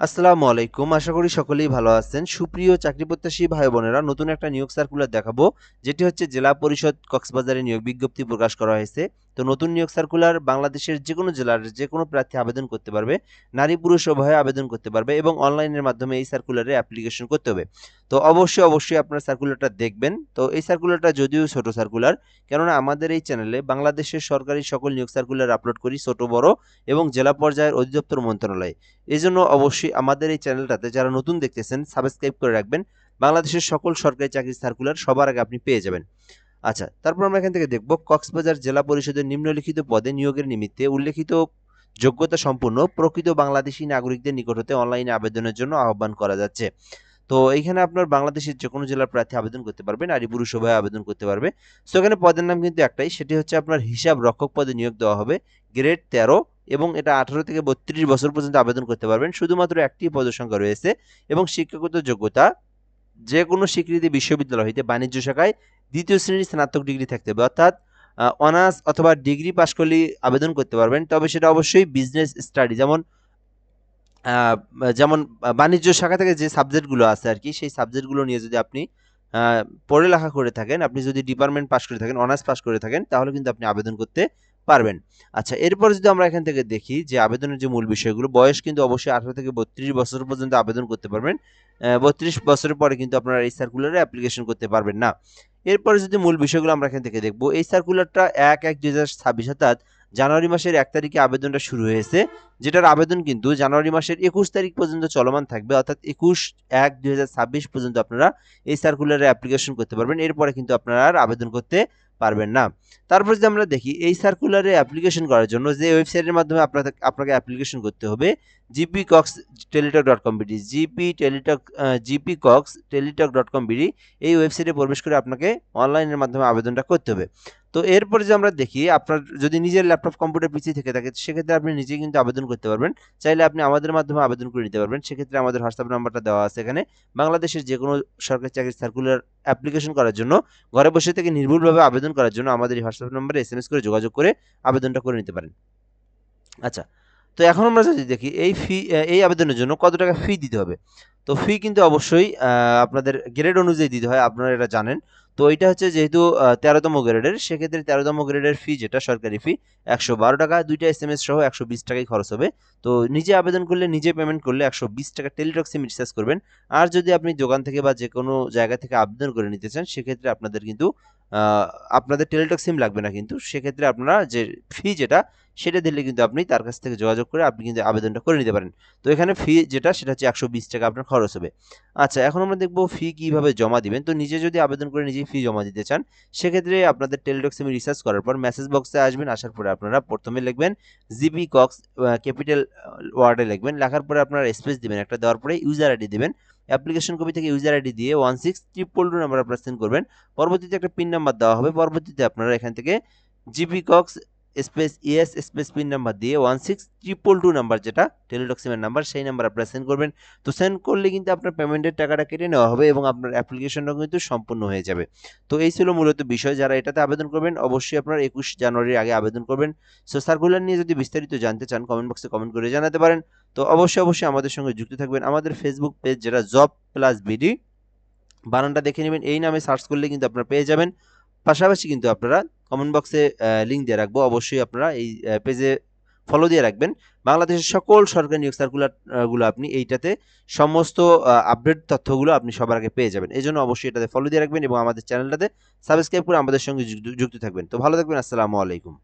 আসসালামু আলাইকুম। আশা করি সকলেই ভালো আছেন। সুপ্রিয় চাকরি প্রত্যাশী ভাই বোনেরা নতুন একটা নিয়োগ সার্কুলার দেখাবো। যেটি হচ্ছে জেলা পরিষদ কক্সবাজারে নিয়োগ বিজ্ঞপ্তি প্রকাশ করা হয়েছে। তো নতুন নিয়োগ সার্কুলার বাংলাদেশের যে কোনো জেলার যে কোনো প্রার্থী আবেদন করতে পারবে। নারী পুরুষ উভয়ে আবেদন করতে পারবে এবং অনলাইনের মাধ্যমে এই সার্কুলারে অ্যাপ্লিকেশন করতে হবে। তো অবশ্যই অবশ্যই আপনার সার্কুলারটা দেখবেন। তো এই সার্কুলারটা যদিও ছোট সার্কুলার কেননা আমাদের এই চ্যানেলে বাংলাদেশের সরকারি সকল নিয়োগ সার্কুলার আপলোড করি ছোট, বড় এবং জেলা পর্যায়ের অধিদপ্তর মন্ত্রণালয়। এই জন্য অবশ্যই আমাদের এই চ্যানেলটাতে যারা নতুন দেখতেছেন সাবস্ক্রাইব করে রাখবেন। বাংলাদেশের সকল সরকারি চাকরির সার্কুলার সবার আগে আপনি পেয়ে যাবেন। আচ্ছা তারপর আমরা এখান থেকে দেখব কক্সবাজার জেলা পরিষদের নিম্নলিখিত পদে নিয়োগের নিমিত্তে উল্লেখিত যোগ্যতা সম্পন্ন প্রকৃত বাংলাদেশি নাগরিকদের নিকট হতে অনলাইনে আবেদনের জন্য আহ্বান করা যাচ্ছে। তো এইখানে আপনার বাংলাদেশের যে কোনো জেলার প্রার্থী আবেদন করতে পারবে, নারী পুরুষ উভয় আবেদন করতে পারবে। তো এখানে পদের নাম কিন্তু একটাই, সেটি হচ্ছে আপনার হিসাব রক্ষক পদে নিয়োগ দেওয়া হবে গ্রেড তেরো এবং এটা আঠারো থেকে বত্রিশ বছর পর্যন্ত আবেদন করতে পারবেন। শুধুমাত্র একটি পদসংখ্যা রয়েছে এবং শিক্ষাগত যোগ্যতা যে কোনো স্বীকৃতি বিশ্ববিদ্যালয় হইতে বাণিজ্য শাখায় দ্বিতীয় শ্রেণির স্নাতক ডিগ্রি থাকতে হবে। অর্থাৎ অনার্স অথবা ডিগ্রি পাশ করলে আবেদন করতে পারবেন। তবে সেটা অবশ্যই বিজনেস স্টাডি যেমন যেমন বাণিজ্য শাখা থেকে যে সাবজেক্টগুলো আছে আর কি, সেই সাবজেক্টগুলো নিয়ে যদি আপনি পড়ালেখা করে থাকেন, আপনি যদি ডিপার্টমেন্ট পাশ করে থাকেন অনার্স পাশ করে থাকেন, তাহলে কিন্তু আপনি আবেদন করতে পারবেন। আচ্ছা এরপর যদি আমরা এখান থেকে দেখি যে আবেদনের যে মূল বিষয়গুলো, বয়স কিন্তু অবশ্যই আঠারো থেকে বত্রিশ বছর পর্যন্ত আবেদন করতে পারবেন। বত্রিশ বছরের পরে কিন্তু আপনারা এই সার্কুলারে অ্যাপ্লিকেশন করতে পারবেন না। এরপরে যদি মূল বিষয়গুলো আমরা এখান থেকে দেখব, এই সার্কুলারটা এক এক দুই হাজার ছাব্বিশ, অর্থাৎ জানুয়ারি মাসের এক তারিখে আবেদনটা শুরু হয়েছে, যেটার আবেদন কিন্তু জানুয়ারি মাসের একুশ তারিখ পর্যন্ত চলমান থাকবে, অর্থাৎ একুশ এক দুই পর্যন্ত আপনারা এই সার্কুলারে অ্যাপ্লিকেশন করতে পারবেন, এরপরে কিন্তু আপনারা আর আবেদন করতে পারবেন না। তারপর যদি আমরা দেখি, এই সার্কুলারে অ্যাপ্লিকেশন করার জন্য যে ওয়েবসাইটের মাধ্যমে আপনাদের, আপনাকে অ্যাপ্লিকেশন করতে হবে GP Cox Teletalk dot com BD GP Teletalk GP Cox Teletalk dot com BD এই ওয়েবসাইটে প্রবেশ করে আপনাকে অনলাইনের মাধ্যমে আবেদনটা করতে হবে। তো এরপরে যে আমরা দেখি, আপনার যদি নিজের ল্যাপটপ কম্পিউটার পিসি থেকে থাকে, সেক্ষেত্রে আপনি নিজে কিন্তু আবেদন করতে পারবেন। চাইলে আপনি আমাদের মাধ্যমে আবেদন করে নিতে পারবেন। সেক্ষেত্রে আমাদের হোয়াটসঅ্যাপ নাম্বারটা দেওয়া আছে এখানে। বাংলাদেশের যে কোনো সরকারি চাকরির সার্কুলার অ্যাপ্লিকেশন করার জন্য, ঘরে বসে থেকে নির্ভুলভাবে আবেদন করার জন্য আমাদের এই হোয়াটসঅ্যাপ নম্বরে এস করে যোগাযোগ করে আবেদনটা করে নিতে পারেন। আচ্ছা তো এখন আমরা যদি দেখি, এই ফি এই আবেদনের জন্য কত টাকা ফি দিতে হবে? তো ফি কিন্তু অবশ্যই আপনাদের গ্রেড অনুযায়ী দিতে হয়, আপনারা এটা জানেন। তো এটা হচ্ছে যেহেতু তেরোতম গ্রেডের, সেক্ষেত্রে তেরোতম গ্রেডের ফি যেটা, সরকারি ফি একশো বারো টাকা, দুইটা এস এম এস সহ একশো বিশ টাকাই খরচ হবে। তো নিজে আবেদন করলে, নিজে পেমেন্ট করলে একশো বিশ টাকা টেলিটক সিম রিচার্জ করবেন। আর যদি আপনি দোকান থেকে বা যে কোনো জায়গা থেকে আবেদন করে নিতে চান, সেক্ষেত্রে আপনাদের কিন্তু আপনাদের টেলিটক সিম লাগবে না কিন্তু। সেক্ষেত্রে আপনারা যে ফি যেটা সেটা দিলে কিন্তু আপনি তার কাছ থেকে যোগাযোগ করে আপনি কিন্তু আবেদনটা করে নিতে পারেন। তো এখানে ফি যেটা, সেটা হচ্ছে একশো বিশ টাকা আপনার খরচ হবে। আচ্ছা এখন আমরা দেখব ফি কীভাবে জমা দিবেন। তো নিজে যদি আবেদন করে নিজেই ফি জমা দিতে চান, সেক্ষেত্রে আপনাদের টেলিটক সিমে রিসার্চ করার পর মেসেজ বক্সে আসবেন, আসার পরে আপনারা প্রথমে লিখবেন জিবি কক্স ক্যাপিটাল ওয়ার্ডে লিখবেন। লেখার পরে আপনারা স্পেস দিবেন, একটা দেওয়ার পরে ইউজার আইডি দিবেন। অ্যাপ্লিকেশন কপি থেকে ইউজার আইডি দিয়ে one six triple two number আপনারা সেন্ড করবেন। পরবর্তীতে একটা পিন নাম্বার দেওয়া হবে। পরবর্তীতে আপনারা এখান থেকে GP Cox space ES space pin number দিয়ে one six triple two number যেটা টেলিটক্সিমের নাম্বার সেই নাম্বার আপনারা সেন্ড করবেন। তো সেন্ড করলে কিন্তু আপনার পেমেন্টের টাকাটা কেটে নেওয়া হবে এবং আপনার অ্যাপ্লিকেশনটা কিন্তু সম্পূর্ণ হয়ে যাবে। তো এই ছিল মূলত বিষয়, যারা এটাতে আবেদন করবেন, অবশ্যই আপনার একুশ জানুয়ারির আগে আবেদন করবেন। সো সার্কুলার নিয়ে যদি বিস্তারিত জানতে চান কমেন্ট বক্সে কমেন্ট করে জানাতে পারেন। তো অবশ্যই অবশ্যই আমাদের সঙ্গে যুক্ত থাকবেন। আমাদের ফেসবুক পেজ যেটা জব প্লাস বিডি বানানটা দেখে নেবেন। এই নামে সার্চ করলে কিন্তু আপনারা পেয়ে যাবেন। পাশাপাশি কিন্তু আপনারা কমেন্ট বক্সে লিঙ্ক দিয়ে রাখব। অবশ্যই আপনারা এই পেজে ফলো দিয়ে রাখবেন। বাংলাদেশের সকল সরকারি নিয়োগ সার্কুলারগুলো আপনি এইটাতে সমস্ত আপডেট তথ্যগুলো আপনি সবার আগে পেয়ে যাবেন। এই জন্য অবশ্যই এটাতে ফলো দিয়ে রাখবেন এবং আমাদের চ্যানেলটাতে সাবস্ক্রাইব করে আমাদের সঙ্গে যুক্ত থাকবেন। তো ভালো থাকবেন, আসসালামু আলাইকুম।